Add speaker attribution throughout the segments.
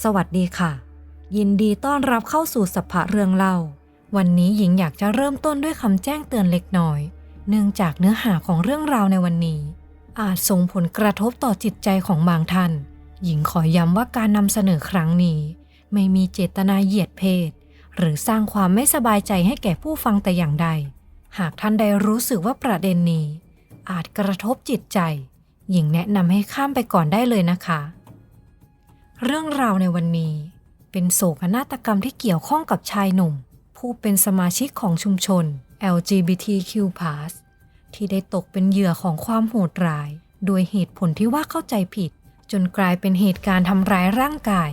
Speaker 1: สวัสดีค่ะ ยินดีต้อนรับเข้าสู่สัพพะเรื่องเล่า วันนี้หญิงอยากจะเริ่มต้นด้วยคำแจ้งเตือนเล็กน้อย เนื่องจากเนื้อหาของเรื่องราวในวันนี้ อาจส่งผลกระทบต่อจิตใจของบางท่าน หญิงขอย้ำว่าการนำเสนอครั้งนี้ ไม่มีเจตนาเหยียดเพศ หรือสร้างความไม่สบายใจให้แก่ผู้ฟังแต่อย่างใด หากท่านใดรู้สึกว่าประเด็นนี้ อาจกระทบจิตใจ หญิงแนะนำให้ข้ามไปก่อนได้เลยนะคะ เรื่องราวในวันนี้เป็นโศกนาฏกรรมที่เกี่ยวข้องกับชายหนุ่ม ผู้เป็นสมาชิกของชุมชน LGBTQ+ ที่ได้ตกเป็นเหยื่อของความโหดร้าย โดยเหตุผลที่ว่าเข้าใจผิด จนกลายเป็นเหตุการณ์ทำร้ายร่างกาย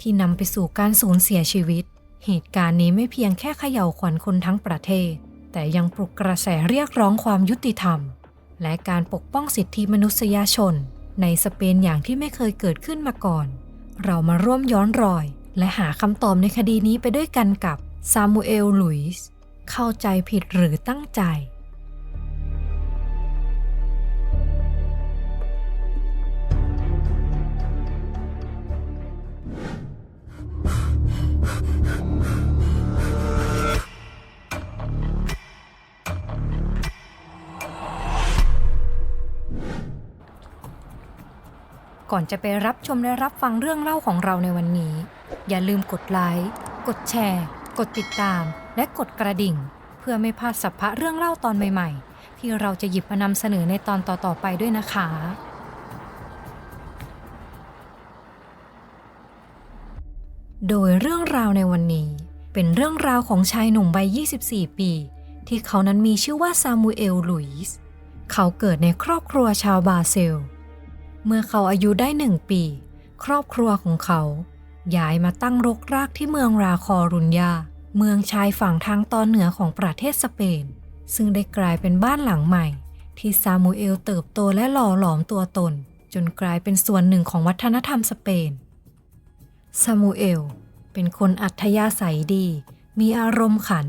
Speaker 1: ที่นำไปสู่การสูญเสียชีวิต เหตุการณ์นี้ไม่เพียงแค่เขย่าขวัญคนทั้งประเทศ แต่ยังปลุกกระแสเรียกร้องความยุติธรรม และการปกป้องสิทธิมนุษยชน ในสเปนอย่างที่ไม่เคยเกิดขึ้นมาก่อน เรามาร่วมย้อนรอย และหาคำตอบในคดีนี้ไปด้วยกันกับซามูเอล ลุยส์ เข้าใจผิดหรือตั้งใจ ก่อนจะไปรับชมและรับฟังเรื่องเล่าของเราในวันนี้ อย่าลืมกดไลค์กดแชร์ กดติดตาม และกดกระดิ่ง เพื่อไม่พลาดสัพพะเรื่องเล่าตอนใหม่ ๆ ที่เราจะหยิบมานำเสนอในตอนต่อๆไปด้วยนะคะ โดยเรื่องราวในวันนี้ เป็นเรื่องราวของชายหนุ่มวัย 24 ปี ที่เขานั้นมีชื่อว่าซามูเอลลุยส์เขาเกิดในครอบครัวชาวบราซิล เมื่อเขาอายุได้หนึ่งปี ครอบครัวของเขา ย้ายมาตั้งรกรากที่เมืองราคอรุญญาเมืองชายฝั่งทางตอนเหนือของประเทศสเปน ซึ่งได้กลายเป็นบ้านหลังใหม่ ที่ซามูเอลเติบโตและหล่อหลอมตัวตน จนกลายเป็นส่วนหนึ่งของวัฒนธรรมสเปน ซามูเอล เป็นคนอัธยาศัยดี มีอารมณ์ขัน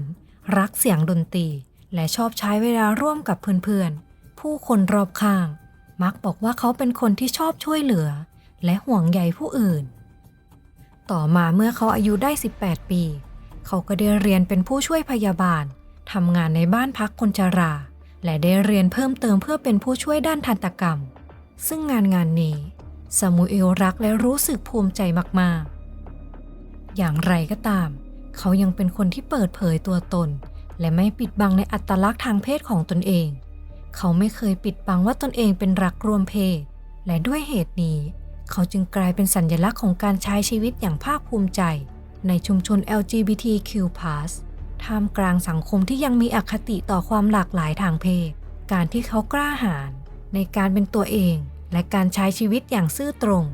Speaker 1: รักเสียงดนตรี และชอบใช้เวลาร่วมกับเพื่อนๆ ผู้คนรอบข้าง มักบอกว่าเขาเป็นคนที่ชอบช่วยเหลือ และห่วงใยผู้อื่น ต่อมาเมื่อเขาอายุได้ 18 ปี เขาก็ได้เรียนเป็นผู้ช่วยพยาบาลทำงานในบ้านพักคนชรา และได้เรียนเพิ่มเติมเพื่อเป็นผู้ช่วยด้านทันตกรรม ซึ่งงานงานนี้ซามูเอลรักและรู้สึกภูมิใจมาก ๆ อย่างไรก็ตาม เขายังเป็นคนที่เปิดเผยตัวตน และไม่ปิดบังในอัตลักษณ์ทางเพศของตนเอง เขาไม่เคยปิดบังว่าตนเองเป็นรักรวมเพศ และด้วยเหตุนี้ เขาจึงกลายเป็นสัญลักษณ์ของการใช้ชีวิตอย่างภาคภูมิใจ ในชุมชน LGBTQ+ ท่ามกลางสังคมที่ยังมีอคติต่อความหลากหลายทางเพศ การที่เขากล้าหาญในการเป็นตัวเอง และการใช้ชีวิตอย่างซื่อตรง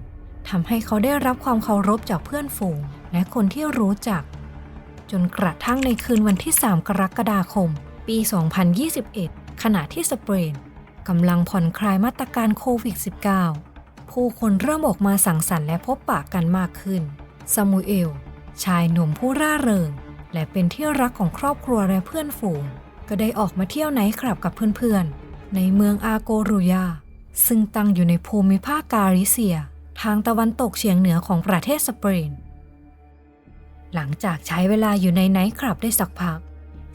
Speaker 1: ทำให้เขาได้รับความเคารพจากเพื่อนฝูง และคนที่รู้จัก จนกระทั่งในคืนวันที่ 3 กรกฎาคม ปี 2021 ขณะที่สเปนกำลังผ่อนคลายมาตรการโควิด -19 ผู้คนเริ่มออกมาสังสรรค์และพบปะกันมากขึ้น ซามูเอล ชายหนุ่มผู้ร่าเริง และเป็นที่รักของครอบครัวและเพื่อนฝูง ก็ได้ออกมาเที่ยวไนคลับกับเพื่อนๆ ในเมืองอาโกรุยา ซึ่งตั้งอยู่ในภูมิภาคกาลิเซีย ทางตะวันตกเฉียงเหนือของประเทศสเปน หลังจากใช้เวลาอยู่ในไนท์คลับได้สักพัก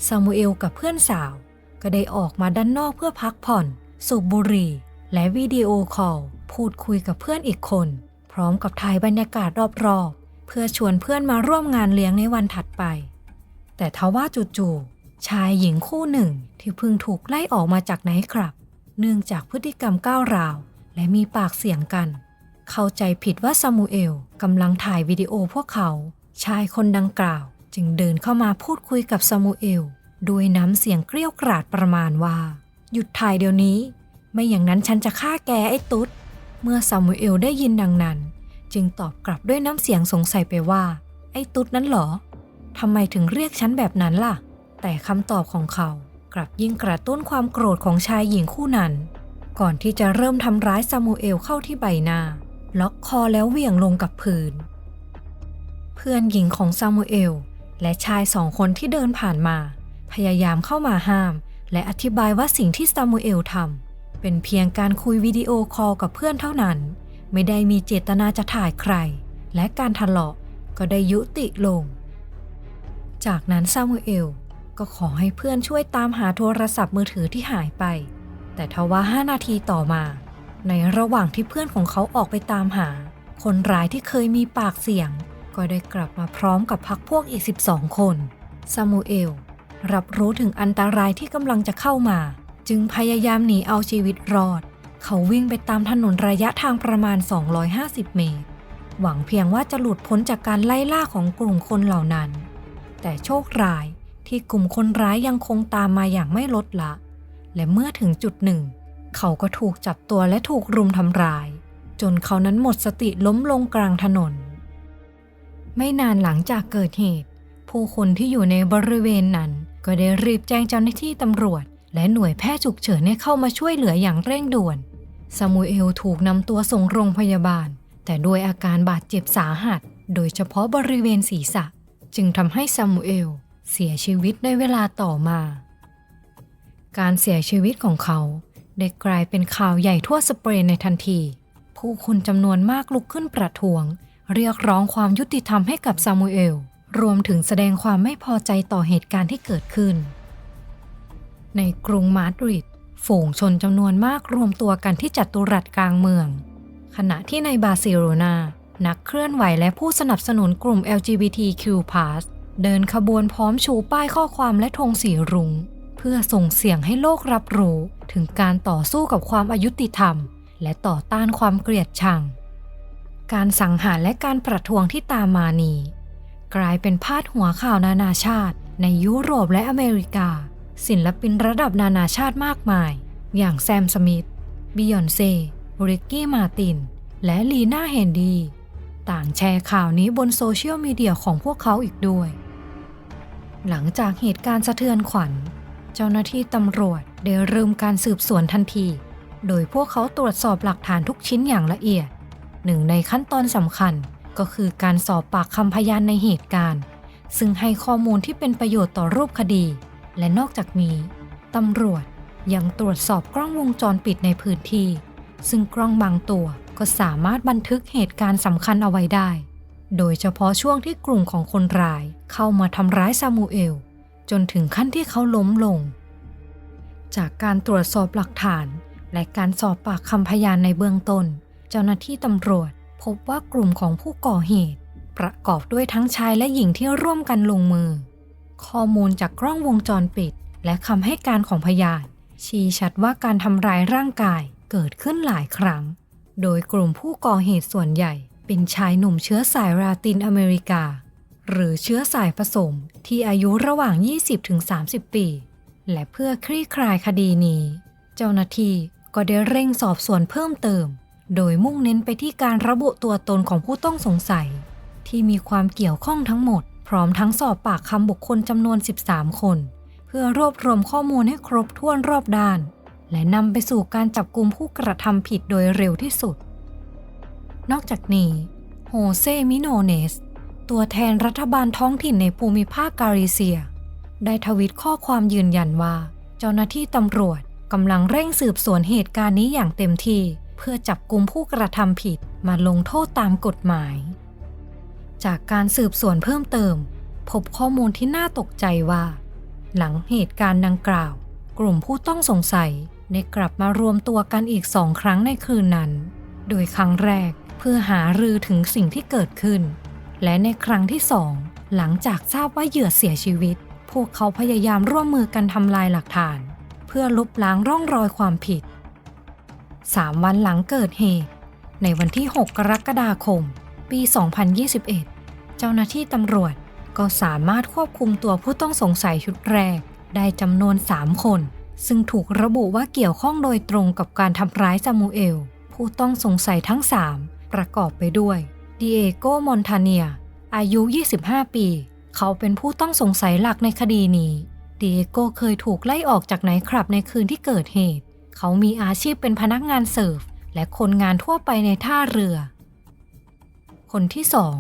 Speaker 1: ซามูเอลกับเพื่อนสาว ก็ได้ออกมาด้านนอกเพื่อพักผ่อน สูบบุหรี่ และวิดีโอคอลพูดคุยกับเพื่อนอีกคน พร้อมกับถ่ายบรรยากาศรอบๆ เพื่อชวนเพื่อนมาร่วมงานเลี้ยงในวันถัดไป แต่ทว่าจู่ๆชายหญิงคู่หนึ่งที่เพิ่งถูกไล่ออกมาจากไนท์คลับ เนื่องจากพฤติกรรมก้าวร้าว และมีปากเสียงกัน เข้าใจผิดว่าซามูเอลกำลังถ่ายวิดีโอพวกเขา ชายคนดังกล่าวจึงเดินเข้ามาพูดคุยกับซามูเอล ด้วยน้ำเสียงเกรี้ยวกราดประมาณว่า หยุดถ่ายเดี๋ยวนี้ ไม่อย่างนั้นฉันจะฆ่าแกไอ้ตุ๊ด เมื่อซามูเอลได้ยินดังนั้น จึงตอบกลับด้วยน้ำเสียงสงสัยไปว่า ไอ้ตุ๊ดนั้นหรอทำไมถึงเรียกฉันแบบนั้นล่ะ แต่คำตอบของเขากลับยิ่งกระตุ้นความโกรธของชายหญิงคู่นั้น ก่อนที่จะเริ่มทำร้ายซามูเอลเข้าที่ใบหน้า ล็อกคอแล้วเหวี่ยงลงกับพื้น เพื่อนหญิงของซามูเอลและชายสองคนที่เดินผ่านมา พยายามเข้ามาห้าม และอธิบายว่าสิ่งที่ซามูเอลทำเป็นเพียงการคุยวิดีโอคอลกับเพื่อนเท่านั้น ไม่ได้มีเจตนาจะถ่ายใคร และการทะเลาะก็ได้ยุติลง จากนั้นซามูเอลก็ขอให้เพื่อนช่วยตามหาโทรศัพท์มือถือที่หายไป แต่ทว่า5นาทีต่อมา ในระหว่างที่เพื่อนของเขาออกไปตามหา คนร้ายที่เคยมีปากเสียง ก็ได้กลับมาพร้อมกับพักพวกอีก 12 คนซามูเอล รับรู้ถึงอันตรายที่กำลังจะเข้ามา จึงพยายามหนีเอาชีวิตรอด เขาวิ่งไปตามถนนระยะทางประมาณ 250 เมตร หวังเพียงว่าจะหลุดพ้นจากการไล่ล่าของกลุ่มคนเหล่านั้น แต่โชคร้ายที่กลุ่มคนร้ายยังคงตามมาอย่างไม่ลดละ และเมื่อถึงจุดหนึ่ง เขาก็ถูกจับตัวและถูกรุมทำร้าย จนเขานั้นหมดสติล้มลงกลางถนน ไม่นานหลังจากเกิดเหตุ ผู้คนที่อยู่ในบริเวณนั้น ก็ได้รีบแจ้งเจ้าหน้าที่ตำรวจ และหน่วยแพทย์ฉุกเฉินให้เข้ามาช่วยเหลืออย่างเร่งด่วน ซามูเอลถูกนำตัวส่งโรงพยาบาล แต่ด้วยอาการบาดเจ็บสาหัส โดยเฉพาะบริเวณศีรษะ จึงทำให้ซามูเอลเสียชีวิตในเวลาต่อมา การเสียชีวิตของเขาได้กลายเป็นข่าวใหญ่ทั่วสเปนในทันที ผู้คนจำนวนมากลุกขึ้นประท้วง เรียกร้องความยุติธรรมให้กับซามูเอล รวมถึงแสดงความไม่พอใจต่อเหตุการณ์ที่เกิดขึ้น ในกรุงมาดริดฝูงชนจำนวนมากรวมตัวกันที่จัตุรัสกลางเมือง ขณะที่ในบาร์เซโลนานักเคลื่อนไหวและผู้สนับสนุนกลุ่ม LGBTQ+ เดินขบวนพร้อมชูป้ายข้อความและธงสีรุง้งเพื่อส่งเสียงให้โลกรับรู้ถึงการต่อสู้กับความอายุติธรรม และต่อต้านความเกลียดชัง การสังหารและการประท้วงที่ตามมานี้ กลายเป็นพาดหัวข่าวนานาชาติ ในยุโรปและอเมริกา ศิลปินระดับนานาชาติมากมาย อย่างแซมสมิธบิยอนเซ่ริกกี้มาติน และลีน่าเฮนดีต่างแชร์ข่าวนี้บนโซเชียลมีเดียของพวกเขาอีกด้วย หลังจากเหตุการณ์สะเทือนขวัญ เจ้าหน้าที่ตำรวจได้เริ่มการสืบสวนทันที โดยพวกเขาตรวจสอบหลักฐานทุกชิ้นอย่างละเอียด หนึ่งในขั้นตอนสำคัญ ก็คือการสอบปากคำพยานในเหตุการณ์ ซึ่งให้ข้อมูลที่เป็นประโยชน์ต่อรูปคดี และนอกจากนี้ตำรวจยังตรวจสอบกล้องวงจรปิดในพื้นที่ ซึ่งกล้องบางตัวก็สามารถบันทึกเหตุการณ์สำคัญเอาไว้ได้ โดยเฉพาะช่วงที่กลุ่มของคนร้ายเข้ามาทำร้ายซามูเอล จนถึงขั้นที่เขาล้มลง จากการตรวจสอบหลักฐาน และการสอบปากคำพยานในเบื้องต้น เจ้าหน้าที่ตำรวจ พบว่ากลุ่มของผู้ก่อเหตุ ประกอบด้วยทั้งชายและหญิงที่ร่วมกันลงมือ ข้อมูลจากกล้องวงจรปิด และคำให้การของพยาน ชี้ชัดว่าการทำร้ายร่างกายเกิดขึ้นหลายครั้ง โดยกลุ่มผู้ก่อเหตุส่วนใหญ่ เป็นชายหนุ่มเชื้อสายลาตินอเมริกา หรือเชื้อสายผสมที่อายุระหว่าง 20-30 ปี และเพื่อคลี่คลายคดีนี้ เจ้าหน้าที่ก็ได้เร่งสอบสวนเพิ่มเติม โดยมุ่งเน้นไปที่การระบุตัวตนของผู้ต้องสงสัย ที่มีความเกี่ยวข้องทั้งหมด พร้อมทั้งสอบปากคำบุคคลจำนวน 13 คน เพื่อรวบรวมข้อมูลให้ครบถ้วนรอบด้าน และนำไปสู่การจับกลุ่มผู้กระทำผิดโดยเร็วที่สุด นอกจากนี้โฮเซมิโนเนส ตัวแทนรัฐบาลท้องถิ่นในภูมิภาคกาลิเซีย ได้ทวิตข้อความยืนยันว่า เจ้าหน้าที่ตำรวจกำลังเร่งสืบสวนเหตุการณ์นี้อย่างเต็มที่ เพื่อจับกลุ่มผู้กระทำผิดมาลงโทษตามกฎหมาย จากการสืบสวนเพิ่มเติม พบข้อมูลที่น่าตกใจว่า หลังเหตุการณ์ดังกล่าว กลุ่มผู้ต้องสงสัยได้กลับมารวมตัวกันอีกสองครั้งในคืนนั้น โดยครั้งแรกเพื่อหารือถึงสิ่งที่เกิดขึ้น และในครั้งที่สองหลังจากทราบว่าเหยื่อเสียชีวิต พวกเขาพยายามร่วมมือกันทำลายหลักฐาน เพื่อลบล้างร่องรอยความผิด 3วันหลังเกิดเหตุ ในวันที่ 6 กรกฎาคม ปี 2021 เจ้าหน้าที่ตำรวจก็สามารถควบคุมตัวผู้ต้องสงสัยชุดแรก ได้จำนวน 3 คน ซึ่งถูกระบุว่าเกี่ยวข้องโดยตรงกับการทำร้ายซามูเอล ผู้ต้องสงสัยทั้ง 3 ประกอบไปด้วยดิเอโกมอนทาเนีย อายุ 25 ปี เขาเป็นผู้ต้องสงสัยหลักในคดีนี้ดิเอโกเคยถูกไล่ออกจากไนท์คลับในคืนที่เกิดเหตุ เขามีอาชีพเป็นพนักงานเสิร์ฟ และคนงานทั่วไปในท่าเรือ คนที่สอง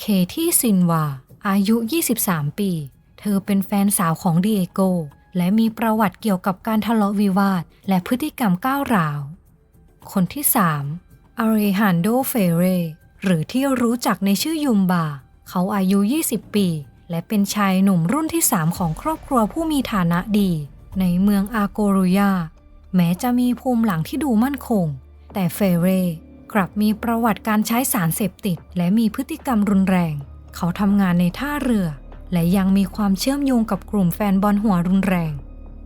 Speaker 1: เคที่ซินวา อายุ 23 ปี เธอเป็นแฟนสาวของดิเอโก และมีประวัติเกี่ยวกับการทะเลาะวิวาท และพฤติกรรมก้าวร้าว คนที่3อาเรฮันโดเฟเร หรือที่รู้จักในชื่อยุมบา เขาอายุ 20 ปี และเป็นชายหนุ่มรุ่นที่ 3 ของครอบครัวผู้มีฐานะดี ในเมืองอาโกรุยา แม้จะมีภูมิหลังที่ดูมั่นคง แต่เฟเรกลับมีประวัติการใช้สารเสพติด และมีพฤติกรรมรุนแรง เขาทำงานในท่าเรือ และยังมีความเชื่อมโยงกับกลุ่มแฟนบอลหัวรุนแรง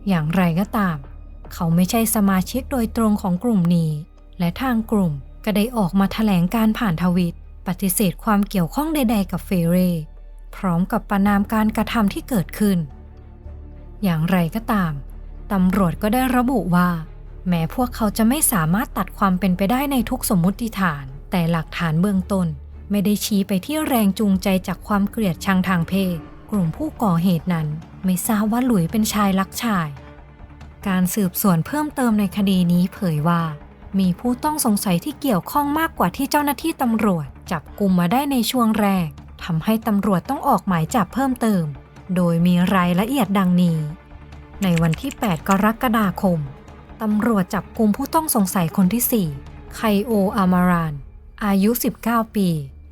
Speaker 1: อย่างไรก็ตาม เขาไม่ใช่สมาชิกโดยตรงของกลุ่มนี้ และทางกลุ่มก็ได้ออกมาแถลงการผ่านทวิต ปฏิเสธความเกี่ยวข้องใด ๆ กับเฟเรพร้อมกับประนามการกระทำที่เกิดขึ้น อย่างไรก็ตาม ตำรวจก็ได้ระบุว่า แม้พวกเขาจะไม่สามารถตัดความเป็นไปได้ในทุกสมมุติฐาน แต่หลักฐานเบื้องต้น ไม่ได้ชี้ไปที่แรงจูงใจจากความเกลียดชังทางเพศ กลุ่มผู้ก่อเหตุนั้น ไม่ทราบว่าหลุยเป็นชายลักชาย การสืบสวนเพิ่มเติมในคดีนี้เผยว่า มีผู้ต้องสงสัยที่เกี่ยวข้องมากกว่าที่เจ้าหน้าที่ตำรวจ จับกลุ่มมาได้ในช่วงแรกทำให้ตำรวจต้องออกหมายจับเพิ่มเติม โดยมีรายละเอียดดังนี้ ในวันที่ 8 กรกฎาคม ตำรวจจับกลุ่มผู้ต้องสงสัยคนที่ 4 ไคโอ อามาราน อายุ 19 ปี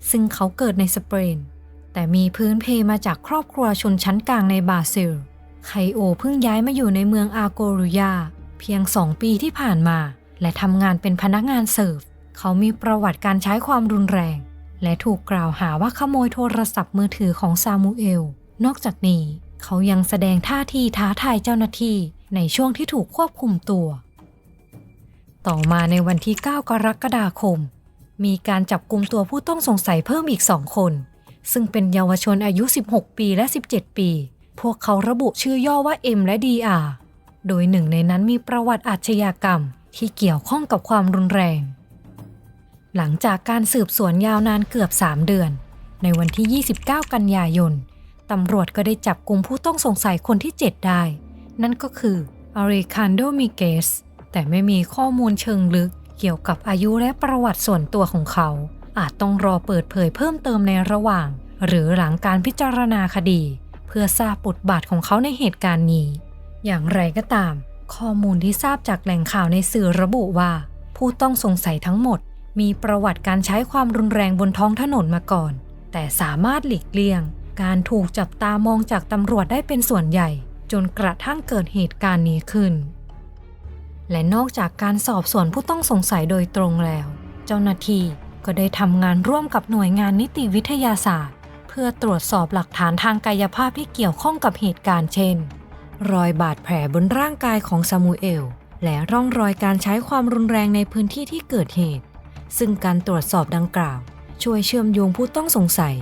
Speaker 1: ซึ่งเขาเกิดในสเปน แต่มีพื้นเพมาจากครอบครัวชนชั้นกลางในบราซิล ไคโอเพิ่งย้ายมาอยู่ในเมืองอาโกรุยา เพียง 2 ปีที่ผ่านมา และทำงานเป็นพนักงานเสิร์ฟ เขามีประวัติการใช้ความรุนแรง และถูกกล่าวหาว่าขโมยโทรศัพท์มือถือของซามูเอล นอกจากนี้ เขายังแสดงท่าทีท้าทายเจ้าหน้าที่ในช่วงที่ถูกควบคุมตัว ต่อมาในวันที่ 9 กรกฎาคม มีการจับกลุ่มตัวผู้ต้องสงสัยเพิ่มอีกสองคน ซึ่งเป็นเยาวชนอายุ 16 ปีและ 17 ปี พวกเขาระบุชื่อย่อว่า M และ DR โดยหนึ่งในนั้นมีประวัติอาชญากรรมที่เกี่ยวข้องกับความรุนแรง หลังจากการสืบสวนยาวนานเกือบ 3 เดือน ในวันที่ 29 กันยายน ตำรวจก็ได้จับกลุ่มผู้ต้องสงสัยคนที่ 7 ได้ นั่นก็คืออาริคันโดมิเกส แต่ไม่มีข้อมูลเชิงลึก เกี่ยวกับอายุและประวัติส่วนตัวของเขา อาจต้องรอเปิดเผยเพิ่มเติมในระหว่าง หรือหลังการพิจารณาคดี เพื่อทราบบทบาทของเขาในเหตุการณ์นี้ อย่างไรก็ตาม ข้อมูลที่ทราบจากแหล่งข่าวในสื่อระบุว่า ผู้ต้องสงสัยทั้งหมด มีประวัติการใช้ความรุนแรงบนท้องถนนมาก่อน แต่สามารถหลีกเลี่ยง การถูกจับตามองจากตำรวจได้เป็นส่วนใหญ่ จนกระทั่งเกิดเหตุการณ์นี้ขึ้น และนอกจากการสอบสวนผู้ต้องสงสัยโดยตรงแล้ว เจ้าหน้าที่ก็ได้ทำงานร่วมกับหน่วยงานนิติวิทยาศาสตร์ เพื่อตรวจสอบหลักฐานทางกายภาพที่เกี่ยวข้องกับเหตุการณ์เช่น รอยบาดแผลบนร่างกายของซามูเอล และร่องรอยการใช้ความรุนแรงในพื้นที่ที่เกิดเหตุ ซึ่งการตรวจสอบดังกล่าว ช่วยเชื่อมโยงผู้ต้องสงสัย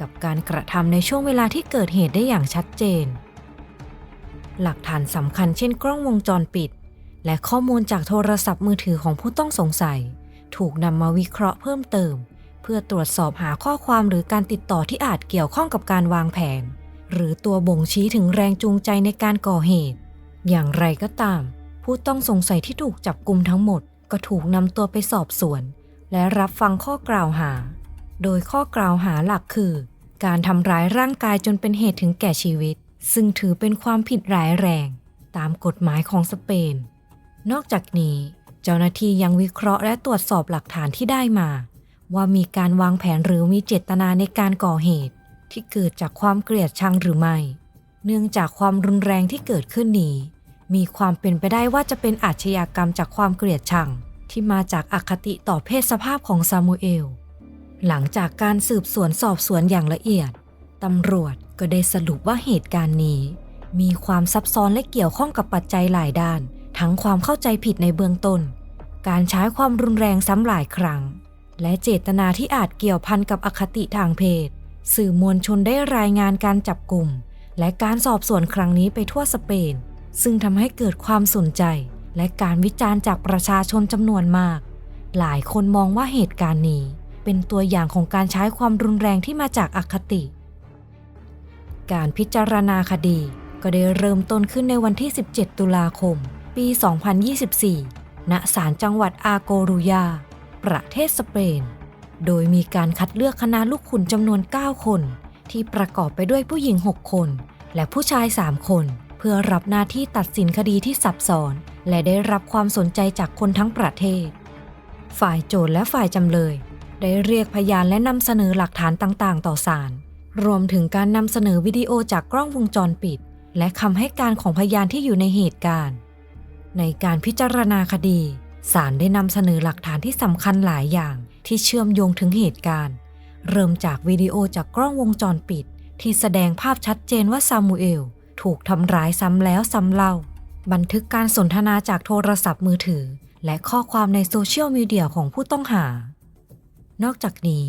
Speaker 1: กับการกระทำในช่วงเวลาที่เกิดเหตุได้อย่างชัดเจน หลักฐานสำคัญเช่นกล้องวงจรปิด และข้อมูลจากโทรศัพท์มือถือของผู้ต้องสงสัย ถูกนำมาวิเคราะห์เพิ่มเติม เพื่อตรวจสอบหาข้อความหรือการติดต่อที่อาจเกี่ยวข้องกับการวางแผน หรือตัวบ่งชี้ถึงแรงจูงใจในการก่อเหตุ อย่างไรก็ตาม ผู้ต้องสงสัยที่ถูกจับกลุ่มทั้งหมด ก็ถูกนำตัวไปสอบสวน และรับฟังข้อกล่าวหา โดยข้อกล่าวหาหลักคือ การทำร้ายร่างกายจนเป็นเหตุถึงแก่ชีวิต ซึ่งถือเป็นความผิดร้ายแรง ตามกฎหมายของสเปน นอกจากนี้ เจ้าหน้าที่ยังวิเคราะห์และตรวจสอบหลักฐานที่ได้มา ว่ามีการวางแผนหรือมีเจตนาในการก่อเหตุ ที่เกิดจากความเกลียดชังหรือไม่ เนื่องจากความรุนแรงที่เกิดขึ้นนี้มีความเป็นไปได้ว่าจะเป็นอาชญากรรมจากความเกลียดชัง ที่มาจากอคติต่อเพศสภาพของซามูเอล หลังจากการสืบสวนสอบสวนอย่างละเอียด ตำรวจก็ได้สรุปว่าเหตุการณ์นี้ มีความซับซ้อนและเกี่ยวข้องกับปัจจัยหลายด้าน ทั้งความเข้าใจผิดในเบื้องต้น การใช้ความรุนแรงซ้ำหลายครั้ง และเจตนาที่อาจเกี่ยวพันกับอคติทางเพศ สื่อมวลชนได้รายงานการจับกลุ่ม และการสอบสวนครั้งนี้ไปทั่วสเปน ซึ่งทำให้เกิดความสนใจ และการวิจารณ์จากประชาชนจำนวนมาก หลายคนมองว่าเหตุการณ์นี้ เป็นตัวอย่างของการใช้ความรุนแรงที่มาจากอคติ การพิจารณาคดีก็ได้เริ่มต้นขึ้นในวันที่ 17 ตุลาคม ปี 2024 ณ ศาลจังหวัดอาโกรุยา ประเทศสเปน โดยมีการคัดเลือกคณะลูกขุนจำนวน 9 คน ที่ประกอบไปด้วยผู้หญิง 6 คน และผู้ชาย 3 คน เพื่อรับหน้าที่ตัดสินคดีที่ซับซ้อน และได้รับความสนใจจากคนทั้งประเทศ ฝ่ายโจทย์และฝ่ายจำเลย ได้เรียกพยานและนำเสนอหลักฐานต่างๆ ต่อศาล รวมถึงการนำเสนอวิดีโอจากกล้องวงจรปิด และคำให้การของพยานที่อยู่ในเหตุการณ์ ในการพิจารณาคดีศาลได้นำเสนอหลักฐานที่สำคัญหลายอย่างที่เชื่อมโยงถึงเหตุการณ์ เริ่มจากวิดีโอจากกล้องวงจรปิด ที่แสดงภาพชัดเจนว่าซามูเอลถูกทำร้ายซ้ำแล้วซ้ำเล่า บันทึกการสนทนาจากโทรศัพท์มือถือ และข้อความในโซเชียลมีเดียของผู้ต้องหา นอกจากนี้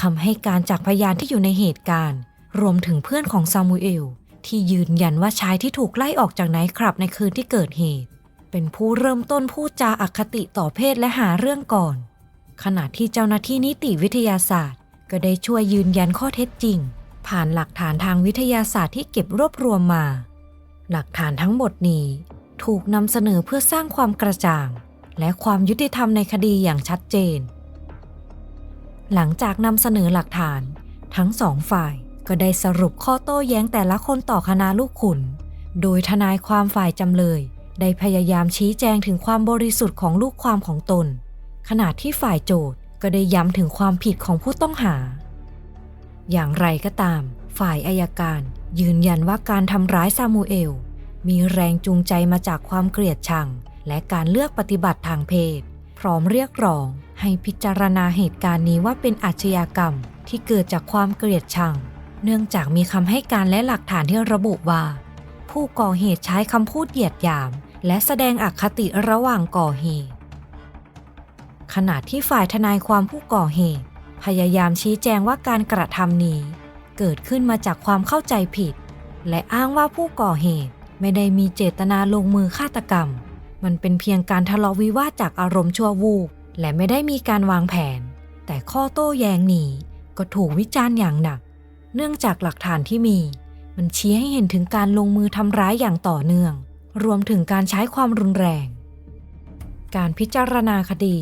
Speaker 1: คำให้การจากพยานที่อยู่ในเหตุการณ์ รวมถึงเพื่อนของซามูเอล ที่ยืนยันว่าชายที่ถูกไล่ออกจากไนท์คลับในคืนที่เกิดเหตุ เป็นผู้เริ่มต้นพูดจาอคติต่อเพศและหาเรื่องก่อน ขณะที่เจ้าหน้าที่นิติวิทยาศาสตร์ ก็ได้ช่วยยืนยันข้อเท็จจริง ผ่านหลักฐานทางวิทยาศาสตร์ที่เก็บรวบรวมมา หลักฐานทั้งหมดนี้ ถูกนำเสนอเพื่อสร้างความกระจ่าง และความยุติธรรมในคดีอย่างชัดเจน หลังจากนำเสนอหลักฐาน ทั้งสองฝ่ายก็ได้สรุปข้อโต้แย้งแต่ละคนต่อคณะลูกขุน โดยทนายความฝ่ายจำเลย ได้พยายามชี้แจงถึงความบริสุทธิ์ของลูกความของตน ขณะที่ฝ่ายโจทก์ก็ได้ย้ำถึงความผิดของผู้ต้องหา อย่างไรก็ตาม ฝ่ายอายการยืนยันว่าการทำร้ายซามูเอล มีแรงจูงใจมาจากความเกลียดชัง และการเลือกปฏิบัติทางเพศ พร้อมเรียกร้องให้พิจารณาเหตุการณ์นี้ว่าเป็นอาชญากรรมที่เกิดจากความเกลียดชัง เนื่องจากมีคำให้การและหลักฐานที่ระบุว่า ผู้ก่อเหตุใช้คำพูดเหยียดหยาม และแสดงอคติระหว่างก่อเหตุ ขณะที่ฝ่ายทนายความผู้ก่อเหตุ พยายามชี้แจงว่าการกระทำนี้ เกิดขึ้นมาจากความเข้าใจผิด และอ้างว่าผู้ก่อเหตุไม่ได้มีเจตนาลงมือฆาตกรรม มันเป็นเพียงการทะเลาะวิวาทจากอารมณ์ชั่ววูบและไม่ได้มีการวางแผน แต่ข้อโต้แย้งนี้ก็ถูกวิจารณ์อย่างหนัก เนื่องจากหลักฐานที่มี มันชี้ให้เห็นถึงการลงมือทำร้ายอย่างต่อเนื่อง รวมถึงการใช้ความรุนแรง การพิจารณาคดี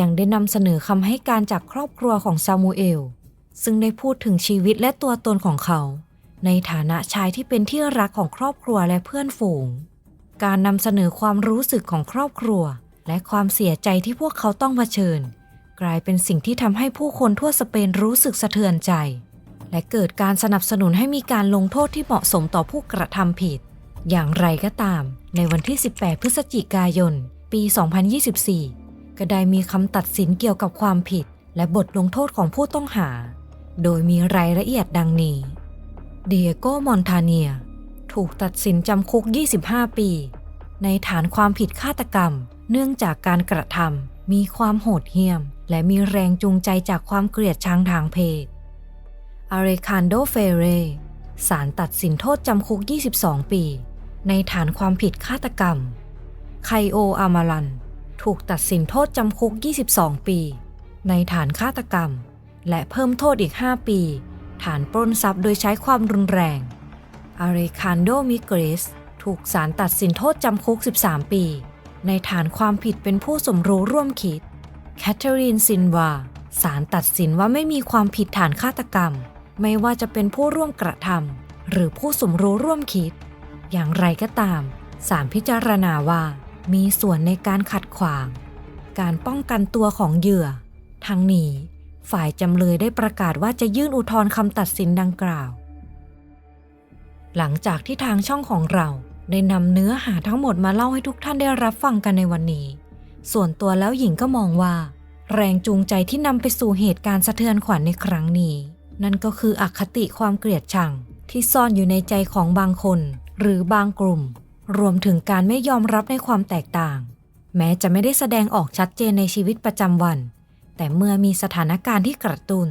Speaker 1: ยังได้นำเสนอคำให้การจากครอบครัวของซามูเอล ซึ่งได้พูดถึงชีวิตและตัวตนของเขา ในฐานะชายที่เป็นที่รักของครอบครัวและเพื่อนฝูง การนำเสนอความรู้สึกของครอบครัว และความเสียใจที่พวกเขาต้องเผชิญ กลายเป็นสิ่งที่ทำให้ผู้คนทั่วสเปนรู้สึกสะเทือนใจ และเกิดการสนับสนุนให้มีการลงโทษที่เหมาะสมต่อผู้กระทำผิด อย่างไรก็ตาม ในวันที่ 18 พฤศจิกายน ปี 2024 ก็ได้มีคำตัดสินเกี่ยวกับความผิด และบทลงโทษของผู้ต้องหา โดยมีรายละเอียดดังนี้ เดียโก มอนทาเนีย ถูกตัดสินจำคุก 25 ปี ในฐานความผิดฆาตกรรม เนื่องจากการกระทำมีความโหดเหี้ยม และมีแรงจูงใจจากความเกลียดชังทางเพศอาเรคันโดเฟเรศาลตัดสินโทษจำคุก 22 ปี ในฐานความผิดฆาตกรรม ไคโออามารัน ถูกตัดสินโทษจำคุก 22 ปี ในฐานฆาตกรรม และเพิ่มโทษอีก 5 ปี ฐานปล้นทรัพย์โดยใช้ความรุนแรง อาเรคันโดมิเกรสถูกศาลตัดสินโทษจำคุก 13 ปี ในฐานความผิดเป็นผู้สมรู้ร่วมคิด แคทเธอรีนซินวาศาลตัดสินว่าไม่มีความผิดฐานฆาตกรรม ไม่ว่าจะเป็นผู้ร่วมกระทำหรือผู้สมรู้ร่วมคิด อย่างไรก็ตามศาลพิจารณาว่ามีส่วนในการขัดขวาง การป้องกันตัวของเหยื่อ ทั้งนี้ ฝ่ายจำเลยได้ประกาศว่าจะยื่นอุทธรณ์คำตัดสินดังกล่าว หลังจากที่ทางช่องของเราได้นำเนื้อหาทั้งหมดมาเล่าให้ทุกท่านได้รับฟังกันในวันนี้ ส่วนตัวแล้วหญิงก็มองว่า แรงจูงใจที่นำไปสู่เหตุการณ์สะเทือนขวัญในครั้งนี้ นั่นก็คืออคติความเกลียดชัง ที่ซ่อนอยู่ในใจของบางคน หรือบางกลุ่ม รวมถึงการไม่ยอมรับในความแตกต่าง แม้จะไม่ได้แสดงออกชัดเจนในชีวิตประจำวัน แต่เมื่อมีสถานการณ์ที่กระตุน้น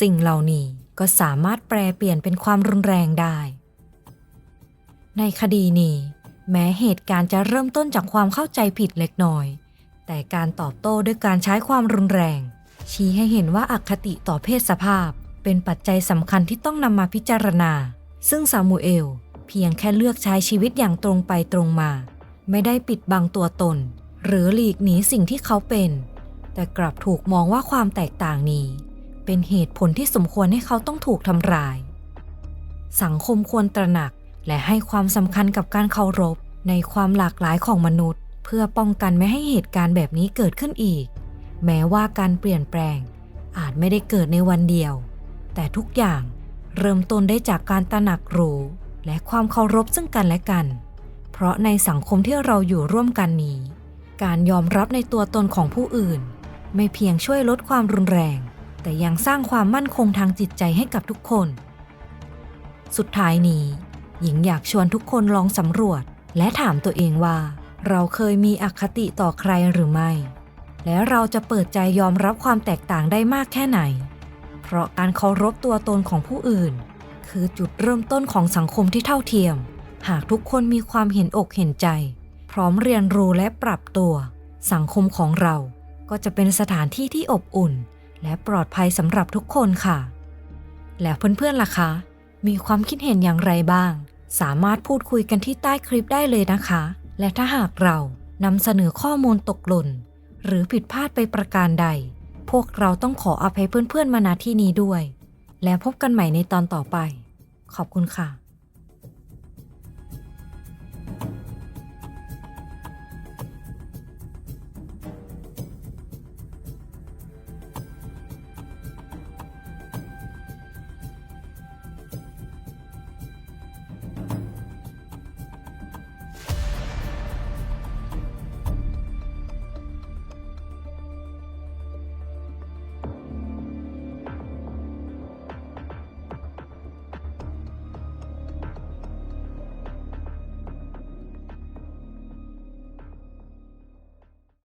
Speaker 1: สิ่งเหล่านี้ก็สามารถแปลเปลี่ยนเป็นความรุนแรงได้ ในคดีนี้ แม้เหตุการณ์จะเริ่มต้นจากความเข้าใจผิดเล็กน้อย แต่การตอบโต้ด้วยการใช้ความรุนแรง ชี้ให้เห็นว่าอคติต่อเพศสภาพ เป็นปัจจัยสำคัญที่ต้องนำมาพิจารณา ซึ่งซามูเอล เพียงแค่เลือกใช้ชีวิตอย่างตรงไปตรงมา ไม่ได้ปิดบังตัวตน หรือหลีกหนีสิ่งที่เขาเป็น แต่กลับถูกมองว่าความแตกต่างนี้ เป็นเหตุผลที่สมควรให้เขาต้องถูกทำร้าย สังคมควรตระหนัก และให้ความสำคัญกับการเคารพในความหลากหลายของมนุษย์ เพื่อป้องกันไม่ให้เหตุการณ์แบบนี้เกิดขึ้นอีก แม้ว่าการเปลี่ยนแปลง อาจไม่ได้เกิดในวันเดียว แต่ทุกอย่างเริ่มต้นได้จากการตระหนักรู้และความเคารพซึ่งกันและกัน เพราะในสังคมที่เราอยู่ร่วมกันนี้ การยอมรับในตัวตนของผู้อื่น ไม่เพียงช่วยลดความรุนแรง แต่ยังสร้างความมั่นคงทางจิตใจให้กับทุกคน สุดท้ายนี้ หญิงอยากชวนทุกคนลองสำรวจ และถามตัวเองว่า เราเคยมีอคติต่อใครหรือไม่ และเราจะเปิดใจยอมรับความแตกต่างได้มากแค่ไหน เพราะการเคารพตัวตนของผู้อื่น คือจุดเริ่มต้นของสังคมที่เท่าเทียม หากทุกคนมีความเห็นอกเห็นใจ พร้อมเรียนรู้และปรับตัว สังคมของเราก็จะเป็นสถานที่ที่อบอุ่น และปลอดภัยสำหรับทุกคนค่ะ แล้วเพื่อนๆล่ะคะ มีความคิดเห็นอย่างไรบ้าง สามารถพูดคุยกันที่ใต้คลิปได้เลยนะคะ และถ้าหากเรานำเสนอข้อมูลตกหล่น หรือผิดพลาดไปประการใด พวกเราต้องขออภัยเพื่อนๆมาณที่นี้ด้วย และพบกันใหม่ในตอนต่อไป ขอบคุณค่ะ